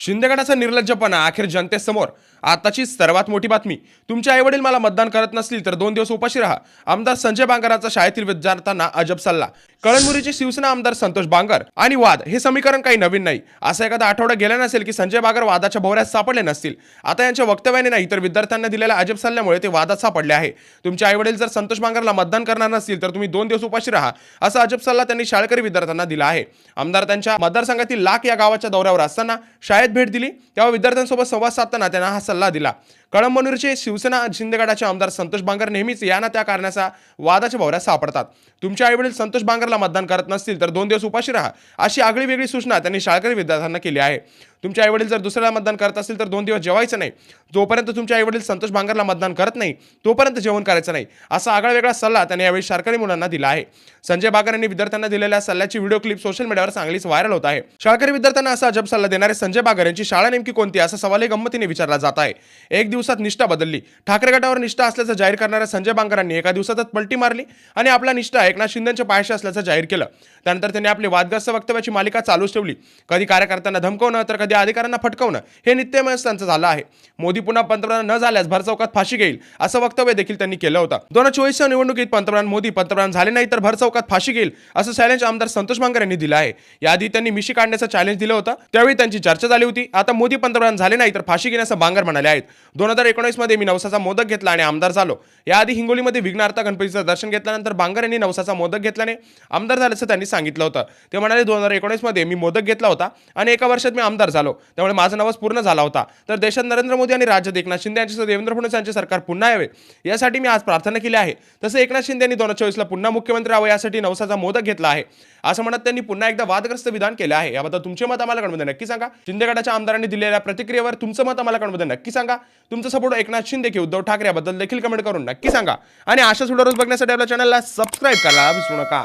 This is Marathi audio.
शिंदेगडाचा निर्लज्जपणा अखेर जनतेसमोर. आताची सर्वात मोठी बातमी. तुमचे आईवडील मला मतदान करत नसतील तर दोन दिवस उपाशी राहा. आमदार संजय बांगराचा शाळेतील विद्यार्थ्यांना अजब सल्ला. कळमनुरीचे शिवसेना आमदार संतोष बांगर. आणि वाद. हे समीकरण काही नवीन नाही. असा एखादा आठवडा गेला नसेल की संजय बांगर वादाच्या भोवऱ्यात सापडले नसतील. आता यांच्या वक्तव्याने नाही तर विद्यार्थ्यांना दिलेल्या अजब सल्ल्यामुळे ते वादात सापडले आहे. तुमचे आईवडील जर संतोष बांगरला मतदान करणार नसतील तर तुम्ही दोन दिवस उपाशी राहा असा अजब सल्ला त्यांनी शाळकरी विद्यार्थ्यांना दिला आहे. आमदार त्यांच्या मतदारसंघातील लाख या गावाच्या दौऱ्यावर असताना शाळेत भेट दिली. तेव्हा विद्यार्थ्यांसोबत संवाद साधताना त्यांना हा सल्ला दिला. कळमनुरीचे शिवसेना शिंदेगडाचे आमदार संतोष बांगर नेहमीच यांना त्या कारणाचा वादाच्या भोवऱ्यात सापडतात. तुमचे आईवडील संतोष बांगरला मतदान करत नसतील तर दोन दिवस उपाशी राहा. अशी आगळी वेगळी सूचना त्यांनी शाळकरी विद्यार्थ्यांना केली आहे. तुमचे आईवडील जर दुसऱ्याला मतदान करत असतील तर दोन दिवस जेवायचं नाही. जोपर्यंत तुमचे आईवडील संतोष भांगरला मतदान करत नाही तोपर्यंत जेवण करायचं नाही. असा आगळा वेगळा सल्ला त्यांनी यावेळी शाळकरी मुलांना दिला आहे. संजय बागर यांनी विद्यार्थ्यांना दिलेल्या सल्ल्याची व्हिडिओ क्लिप सोशल मीडियावर चांगलीच व्हायरल होत आहे. शाळकरी विद्यार्थ्यांना असा अजब सल्ला देणारे संजय बागर यांची शाळा नेमकी कोणती असा सवालही गंमतीने विचारला जात आहे. एक दिवसात निष्ठा बदलली. ठाकरे गटावर निष्ठा असल्याचं जाहीर करणाऱ्या संजय बांगरांनी एका दिवसातच पलटी मारली आणि आपला निष्ठा एकनाथ शिंदेच्या पायाशी असल्याचं जाहीर केलं. त्यानंतर त्यांनी आपली वादग्रस्त वक्तव्याची मालिका चालूच ठेवली. कधी कार्यकर्त्यांना धमकवणं तर कधी अधिकाऱ्यांना फटकवणं हे नित्यमय त्यांचं झालं आहे. मोदी पुन्हा पंतप्रधान न झाल्यास भरचौकात फाशी घेईल असं वक्तव्य देखील त्यांनी केलं होतं. दोन हजार चोवीसच्या निवडणुकीत पंतप्रधान मोदी पंतप्रधान झाले नाही तर भरचौकात फाशी घेईल असं चॅलेंज आमदार संतोष मांगर यांनी दिलं आहे. याआधी त्यांनी मिशी काढण्याचं चॅलेंज दिलं होतं त्यावेळी त्यांची चर्चा झाली होती. आता मोदी पंतप्रधान झाले नाही तर फाशी घेण्याचं बांगर म्हणाले आहेत. दोन हजार एकोणीसमध्ये मी नवसाचा मोदक घेतला आणि आमदार झालो. याआधी हिंगोलीमध्ये विघ्नार्थ गणपतीचं दर्शन घेतल्यानंतर बांगर यांनी नवसाचा मोदक घेतल्याने आमदार झाल्याचं त्यांनी सांगितलं होतं. ते म्हणाले दोन हजार एकोणीसमध्ये मी मोदक घेतला होता आणि एका वर्षात मी आमदार झालो. त्यामुळे माझा नवस पूर्ण झाला होता. तर देशात नरेंद्र मोदी आणि राज्यात एकनाथ शिंदे यांच्यासह देवेंद्र फडणवीस यांचे सरकार पुन्हा यावे. यासाठी मी आज प्रार्थना केली आहे. तसं एकनाथ शिंदे यांनी दोन हजार चोवीसला पुन्हा मुख्यमंत्री व्हावं यासाठी नवसाचा मोदक घेतला आहे. असं म्हणत त्यांनी पुन्हा एकदा वादग्रस्त विधान केलं आहे. याबद्दल तुमचे मत आम्हाला कळमध्ये नक्की सांगा. शिंदे गटाच्या आमदारांनी दिलेल्या प्रतिक्रियेवर तुमचं मत आम्हाला कळमध्ये नक्की सांगा. तुमचं सपोर्ट एकनाथ शिंदे की उद्धव ठाकरे याबद्दल देखील कमेंट करून नक्की सांगा. आणि अशाच व्हिडिओ रोज बघण्यासाठी आपल्या चॅनलला सबस्क्राईब करायला विसरू नका.